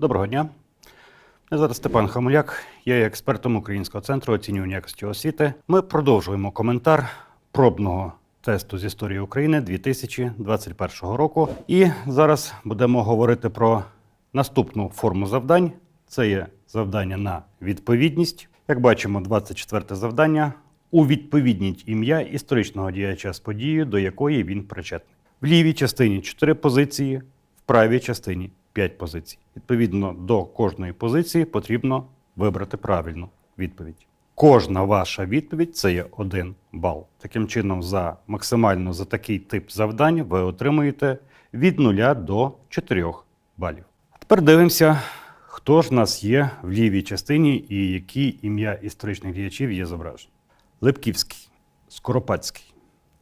Доброго дня. Мене звати Степан Хамуляк, я є експертом Українського центру оцінювання якості освіти. Ми продовжуємо коментар пробного тесту з історії України 2021 року. І зараз будемо говорити про наступну форму завдань. Це є завдання на відповідність. Як бачимо, 24 завдання. У відповідніть ім'я історичного діяча з подією, до якої він причетний. В лівій частині 4 позиції, в правій частині 5 позицій. Відповідно до кожної позиції потрібно вибрати правильну відповідь. Кожна ваша відповідь це є один бал. Таким чином, за максимально за такий тип завдань ви отримуєте від 0 до 4 балів. Тепер дивимося, хто ж в нас є в лівій частині і які ім'я історичних діячів є зображені. Липківський, Скоропадський,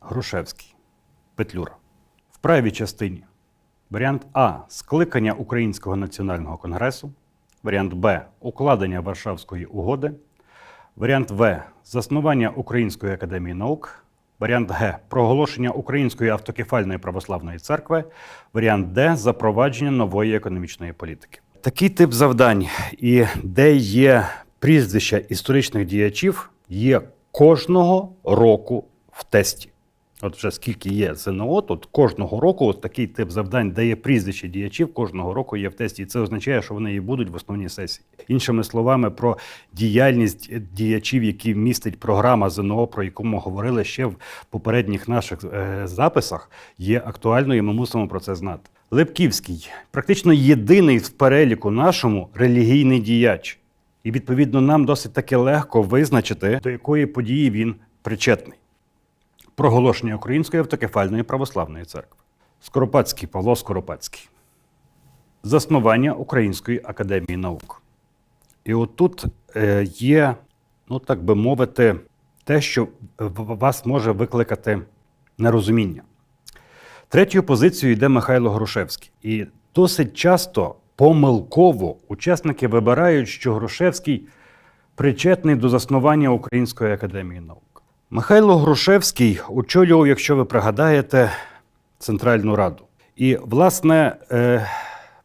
Грушевський, Петлюра. В правій частині Варіант А скликання Українського національного конгресу. Варіант Б укладення Варшавської угоди. Варіант В заснування Української академії наук. Варіант Г проголошення Української автокефальної православної церкви. Варіант Д запровадження нової економічної політики. Такий тип завдань, і де є прізвища історичних діячів, є кожного року в тесті. От вже скільки є ЗНО, тут кожного року от такий тип завдань, де є прізвище діячів, кожного року є в тесті. І це означає, що вони і будуть в основній сесії. Іншими словами, про діяльність діячів, які містить програма ЗНО, про яку ми говорили ще в попередніх наших е, записах, є актуальною, і ми мусимо про це знати. Липківський практично єдиний в переліку нашому релігійний діяч. І відповідно нам досить таки легко визначити, до якої події він причетний проголошення Української автокефальної православної церкви. Скоропадський Павло Скоропадський. Заснування Української академії наук. І отут е, є, ну так би мовити, те, що вас може викликати нерозуміння. Третьою позицією йде Михайло Грушевський. І досить часто помилково учасники вибирають, що Грушевський причетний до заснування Української академії наук. Михайло Грушевський очолював, якщо ви пригадаєте, Центральну Раду. І, власне, е,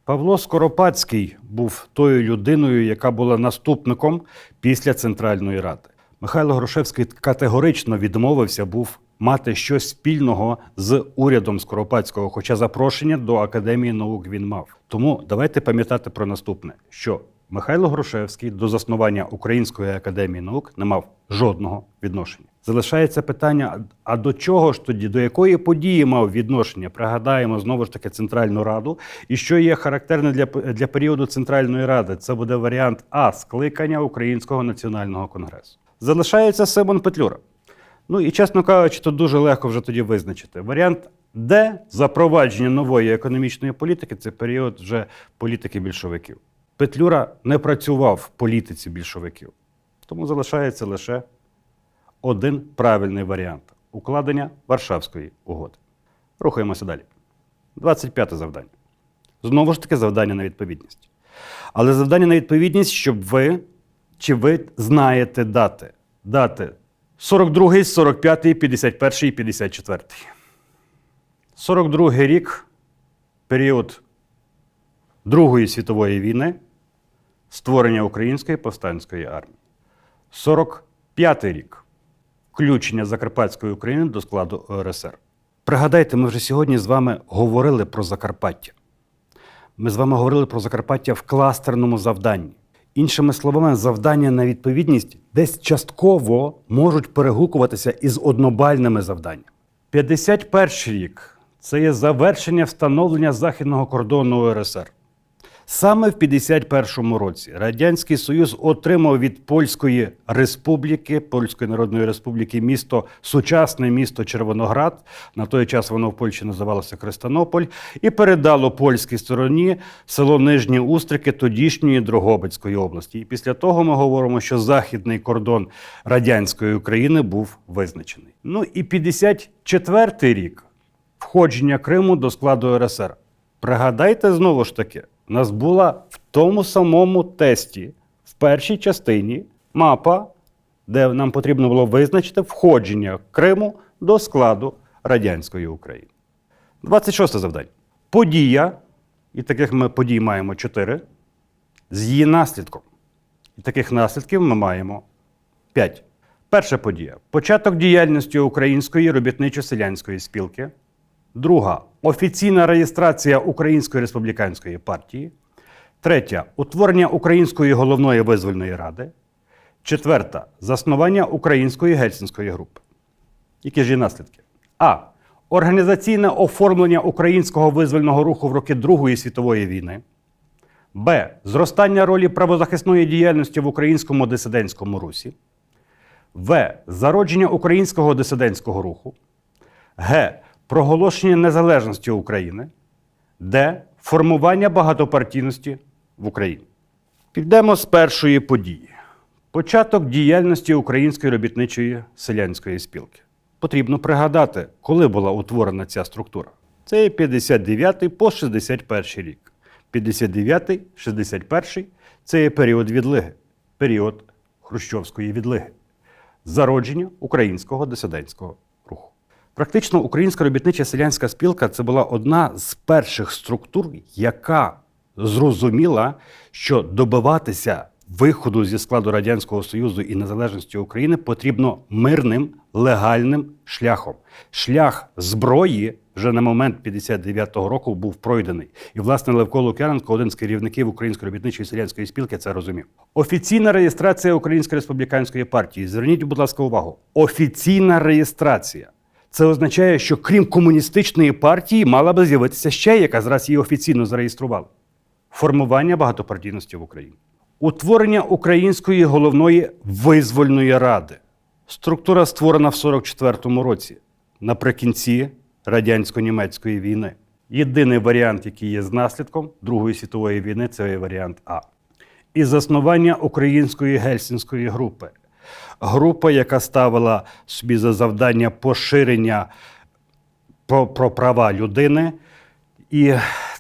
Павло Скоропадський був тою людиною, яка була наступником після Центральної Ради. Михайло Грушевський категорично відмовився був мати щось спільного з урядом Скоропадського, хоча запрошення до Академії наук він мав. Тому давайте пам'ятати про наступне: що Михайло Грушевський до заснування Української академії наук не мав жодного відношення. Залишається питання: а до чого ж тоді, до якої події мав відношення? Пригадаємо знову ж таки Центральну Раду. І що є характерне для, для періоду Центральної Ради? Це буде варіант А скликання Українського національного конгресу. Залишається Симон Петлюра. Ну і чесно кажучи, тут дуже легко вже тоді визначити. Варіант Д запровадження нової економічної політики це період вже політики більшовиків. Петлюра не працював в політиці більшовиків, тому залишається лише один правильний варіант укладення Варшавської угоди. Рухаємося далі. 25 те завдання. Знову ж таки, завдання на відповідність. Але завдання на відповідність, щоб ви чи ви знаєте дати. Дати 42, 45, 51, 54. 42 рік період Другої світової війни, створення Української повстанської армії. 45 рік включення Закарпатської України до складу ОРСР. Пригадайте, ми вже сьогодні з вами говорили про Закарпаття. Ми з вами говорили про Закарпаття в кластерному завданні. Іншими словами, завдання на відповідність десь частково можуть перегукуватися із однобальними завданнями. 51 рік це є завершення встановлення західного кордону УРСР. Саме в 51-му році Радянський Союз отримав від Польської Республіки, Польської Народної Республіки, місто, сучасне місто Червоноград. На той час воно в Польщі називалося Крестонополь, і передало польській стороні село Нижні Устрики тодішньої Дрогобицької області. І після того ми говоримо, що західний кордон радянської України був визначений. Ну і 54-й рік входження Криму до складу РСР. Пригадайте знову ж таки, у нас була в тому самому тесті, в першій частині, мапа, де нам потрібно було визначити входження Криму до складу радянської України. 26 завдання. Подія, і таких ми подій маємо чотири, з її наслідком. І таких наслідків ми маємо п'ять. Перша подія початок діяльності Української робітничо-селянської спілки. Друга офіційна реєстрація Української республіканської партії. Третя утворення Української головної визвольної ради. Четверта заснування Української гельсінської групи. Які ж є наслідки? А. Організаційне оформлення українського визвольного руху в роки Другої світової війни. Б. Зростання ролі правозахисної діяльності в українському дисидентському русі. В. Зародження українського дисидентського руху. Г. Проголошення незалежності України. Д. Формування багатопартійності в Україні. Підемо з першої події. Початок діяльності Української робітничої селянської спілки. Потрібно пригадати, коли була утворена ця структура. Це є 59 по 61 рік. 59, 61 це є період відлиги, період Хрущовської відлиги, зародження українського дисидентського. Практично Українська робітнича селянська спілка це була одна з перших структур, яка зрозуміла, що добиватися виходу зі складу Радянського Союзу і незалежності України потрібно мирним легальним шляхом. Шлях зброї вже на момент 59-го року був пройдений. І, власне, Левко Лук'яненко, один з керівників Української робітничої селянської спілки, це розумів. Офіційна реєстрація Української республіканської партії. Зверніть, будь ласка, увагу. Офіційна реєстрація. Це означає, що крім комуністичної партії мала би з'явитися ще яка зараз її офіційно зареєстрували. Формування багатопартійності в Україні. Утворення Української головної визвольної ради. Структура створена в 44-му році, наприкінці радянсько-німецької війни. Єдиний варіант, який є з наслідком Другої світової війни, це варіант А. І заснування Української гельсінської групи. Група, яка ставила собі за завдання поширення про, про права людини. І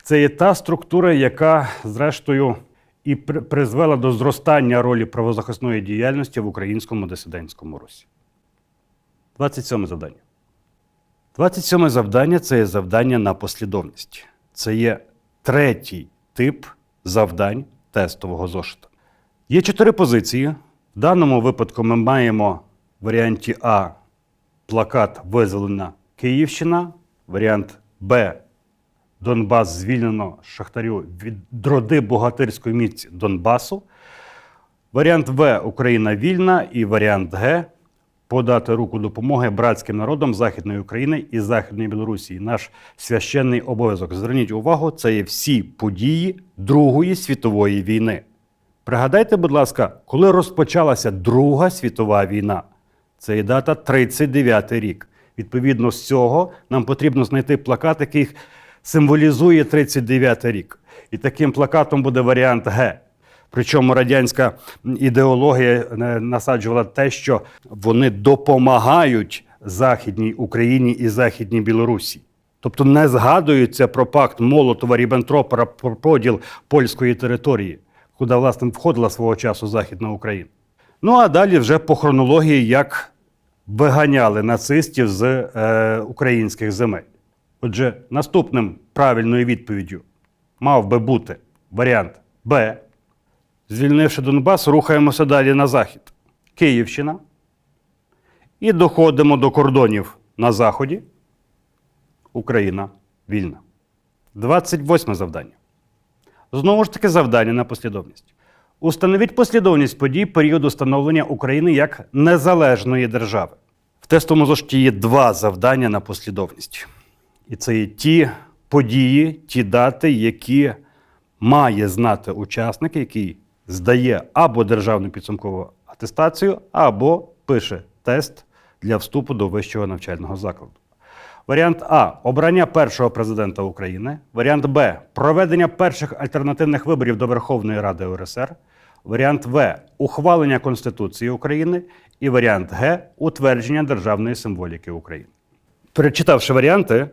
це є та структура, яка, зрештою, і призвела до зростання ролі правозахисної діяльності в українському дисидентському русі. 27 завдання. 27 завдання це є завдання на послідовність. Це є третій тип завдань тестового зошита. Є чотири позиції. В даному випадку ми маємо в варіанті А плакат визволена Київщина, варіант Б Донбас звільнено Шахтарю від дроди богатирської міці Донбасу. Варіант В Україна вільна і варіант Г подати руку допомоги братським народам Західної України і Західної Білорусі. Наш священний обов'язок. Зверніть увагу, це є всі події Другої світової війни. Пригадайте, будь ласка, коли розпочалася Друга світова війна, це є дата 39 рік. Відповідно з цього нам потрібно знайти плакат, який символізує 39 рік. І таким плакатом буде варіант Г. Причому радянська ідеологія е, насаджувала те, що вони допомагають Західній Україні і Західній Білорусі. Тобто не згадується про пакт Молотова Ріббентропа про поділ польської території, куди власне входила свого часу Західна Україна. Ну а далі вже по хронології, як виганяли нацистів з е, українських земель. Отже, наступним правильною відповіддю мав би бути варіант Б. Звільнивши Донбас, рухаємося далі на захід. Київщина. І доходимо до кордонів на заході. Україна вільна. 28 завдання. Знову ж таки, завдання на послідовність. Установіть послідовність подій періоду становлення України як незалежної держави. В тестовому зошиті є два завдання на послідовність. І це є ті події, ті дати, які має знати учасник, який здає або державну підсумкову атестацію, або пише тест для вступу до вищого навчального закладу. Варіант А обрання першого президента України. Варіант Б проведення перших альтернативних виборів до Верховної Ради УРСР. Варіант В ухвалення Конституції України. І варіант Г утвердження державної символіки України. Перечитавши варіанти,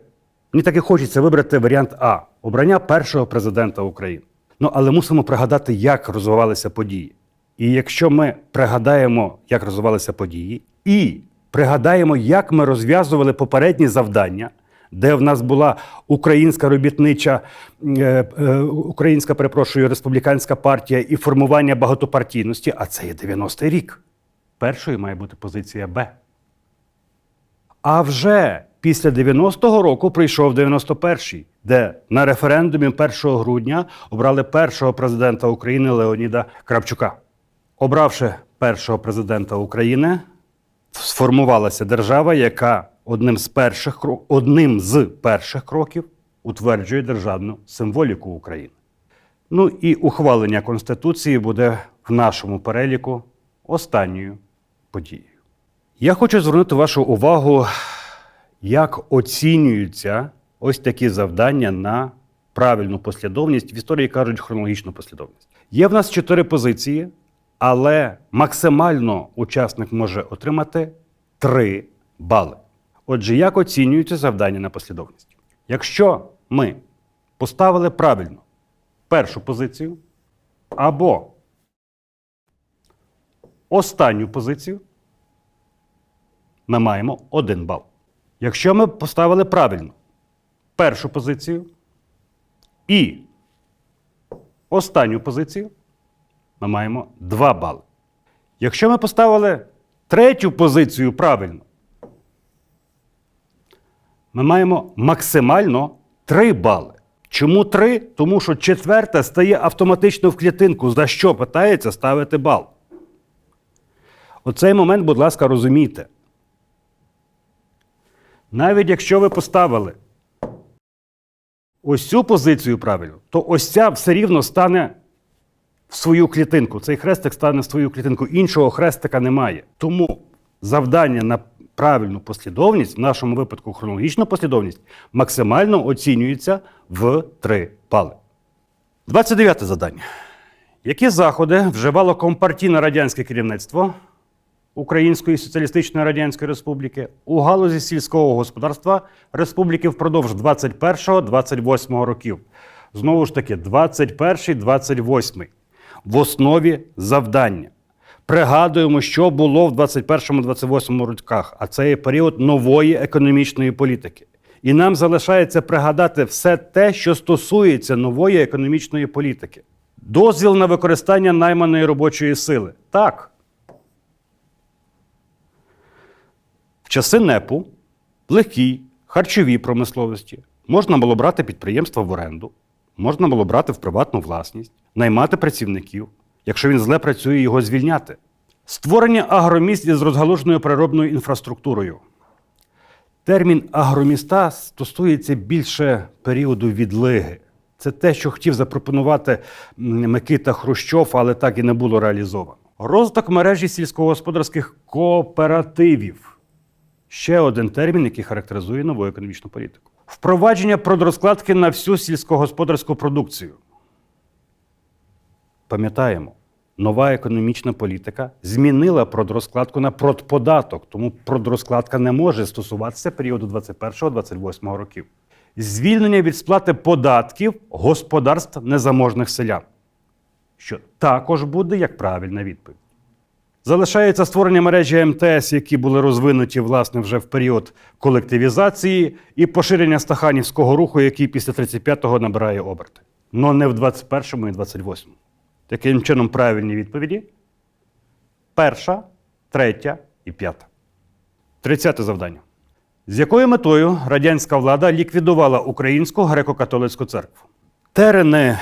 мені так і хочеться вибрати варіант А обрання першого президента України. Ну, але мусимо пригадати, як розвивалися події. І якщо ми пригадаємо, як розвивалися події, і Пригадаємо, як ми розв'язували попередні завдання, де в нас була українська робітнича, е, е, українська, перепрошую, республіканська партія і формування багатопартійності, а це є 90-й рік. Першою має бути позиція Б. А вже після 90-го року прийшов 91-й, де на референдумі 1 грудня обрали першого президента України Леоніда Кравчука. Обравши першого президента України, сформувалася держава, яка одним з перших одним з перших кроків утверджує державну символіку України. Ну і ухвалення Конституції буде в нашому переліку останньою подією. Я хочу звернути вашу увагу, як оцінюються ось такі завдання на правильну послідовність. В історії кажуть хронологічну послідовність. Є в нас чотири позиції, але максимально учасник може отримати три бали. Отже, як оцінюються завдання на послідовність? Якщо ми поставили правильно першу позицію або останню позицію, ми маємо один бал. Якщо ми поставили правильно першу позицію і останню позицію, ми маємо 2 бали. Якщо ми поставили третю позицію правильно, ми маємо максимально 3 бали. Чому 3? Тому що четверта стає автоматично в клітинку, за що питається ставити бал. Оцей момент, будь ласка, розумійте. Навіть якщо ви поставили ось цю позицію правильно, то ось ця все рівно стане в свою клітинку. Цей хрестик стане в свою клітинку. Іншого хрестика немає. Тому завдання на правильну послідовність, в нашому випадку хронологічну послідовність, максимально оцінюється в 3 бали. 29 завдання. Які заходи вживало компартійне радянське керівництво Української Соціалістичної Радянської Республіки у галузі сільського господарства республіки впродовж 21-28 років. Знову ж таки, 21-28 в основі завдання. Пригадуємо, що було в 21-28 роках, а це є період нової економічної політики. І нам залишається пригадати все те, що стосується нової економічної політики. Дозвіл на використання найманої робочої сили. Так. В часи НЕПу легкій харчовій промисловості можна було брати підприємства в оренду, можна було брати в приватну власність, наймати працівників, якщо він зле працює, його звільняти. Створення агроміст із розгалуженою переробною інфраструктурою. Термін агроміста стосується більше періоду відлиги. Це те, що хотів запропонувати Микита Хрущов, але так і не було реалізовано. Розвиток мережі сільськогосподарських кооперативів. Ще один термін, який характеризує нову економічну політику. Впровадження продрозкладки на всю сільськогосподарську продукцію. Пам'ятаємо, нова економічна політика змінила продрозкладку на продподаток, тому продрозкладка не може стосуватися періоду 21-28 років. Звільнення від сплати податків господарств незаможних селян, що також буде як правильна відповідь. Залишається створення мережі МТС, які були розвинуті власне вже в період колективізації, і поширення стаханівського руху, який після 35-го набирає оберти. Но не в 21-му і 28-му. Таким чином, правильні відповіді: перша, третя і п'ята. Тридцяте завдання. З якою метою радянська влада ліквідувала Українську греко-католицьку церкву? Терени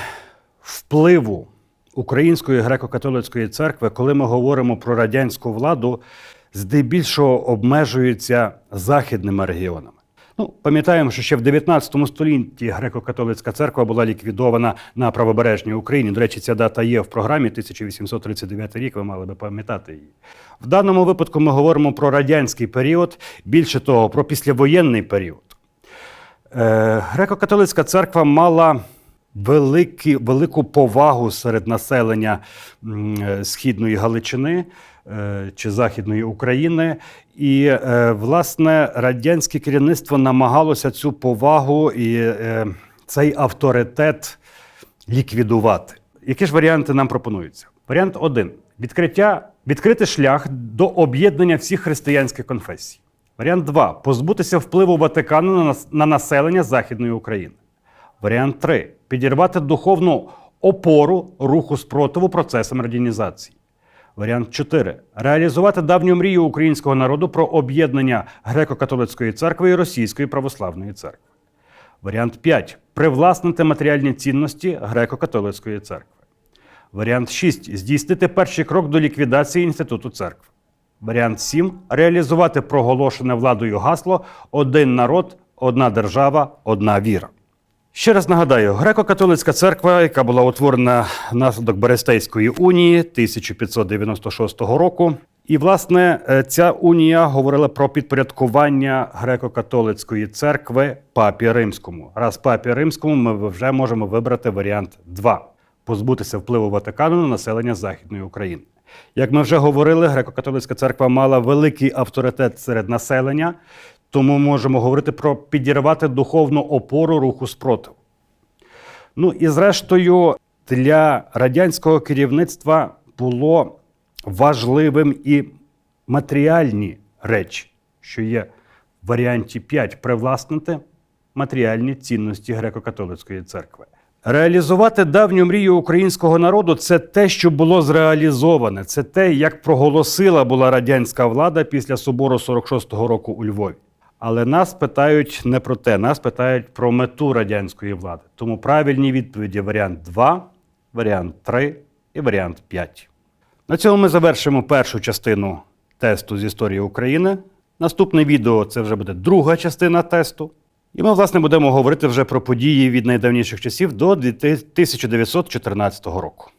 впливу Української греко-католицької церкви, коли ми говоримо про радянську владу, здебільшого обмежуються західними регіонами. Ну, пам'ятаємо, що ще в 19 столітті греко-католицька церква була ліквідована на правобережній Україні. До речі, ця дата є в програмі 1839 рік. Ви мали би пам'ятати її. В даному випадку ми говоримо про радянський період, більше того, про післявоєнний період. Е, Греко-католицька церква мала великі, велику повагу серед населення е, Східної Галичини е, чи Західної України. І, е, власне, радянське керівництво намагалося цю повагу і цей авторитет ліквідувати. Які ж варіанти нам пропонуються? Варіант один: відкриття Відкрити шлях до об'єднання всіх християнських конфесій. Варіант 2. Позбутися впливу Ватикану на населення Західної України. Варіант 3. Підірвати духовну опору руху спротиву процесам радянізації. Варіант 4. Реалізувати давню мрію українського народу про об'єднання греко-католицької церкви і Російської православної церкви. Варіант 5. Привласнити матеріальні цінності греко-католицької церкви. Варіант 6. Здійснити перший крок до ліквідації інституту церкви. Варіант 7. Реалізувати проголошене владою гасло Один народ, одна держава, одна віра. Ще раз нагадаю, греко-католицька церква, яка була утворена внаслідок Берестейської унії 1596 року. І, власне, е, ця унія говорила про підпорядкування греко-католицької церкви папі римському. Раз папі римському ми вже можемо вибрати варіант 2 позбутися впливу Ватикану на населення Західної України. Як ми вже говорили, греко-католицька церква мала великий авторитет серед населення, тому можемо говорити про підірвати духовну опору руху спротиву. Ну і зрештою, для радянського керівництва було важливим і матеріальні речі, що є в варіанті 5 привласнити матеріальні цінності греко-католицької церкви. Реалізувати давню мрію українського народу це те, що було зреалізоване. Це те, як проголосила була радянська влада після собору 46-го року у Львові. Але нас питають не про те, нас питають про мету радянської влади. Тому правильні відповіді варіант 2, варіант 3 і варіант 5. На цьому ми завершимо першу частину тесту з історії України. Наступне відео це вже буде друга частина тесту. І ми, власне, будемо говорити вже про події від найдавніших часів до 1914 року.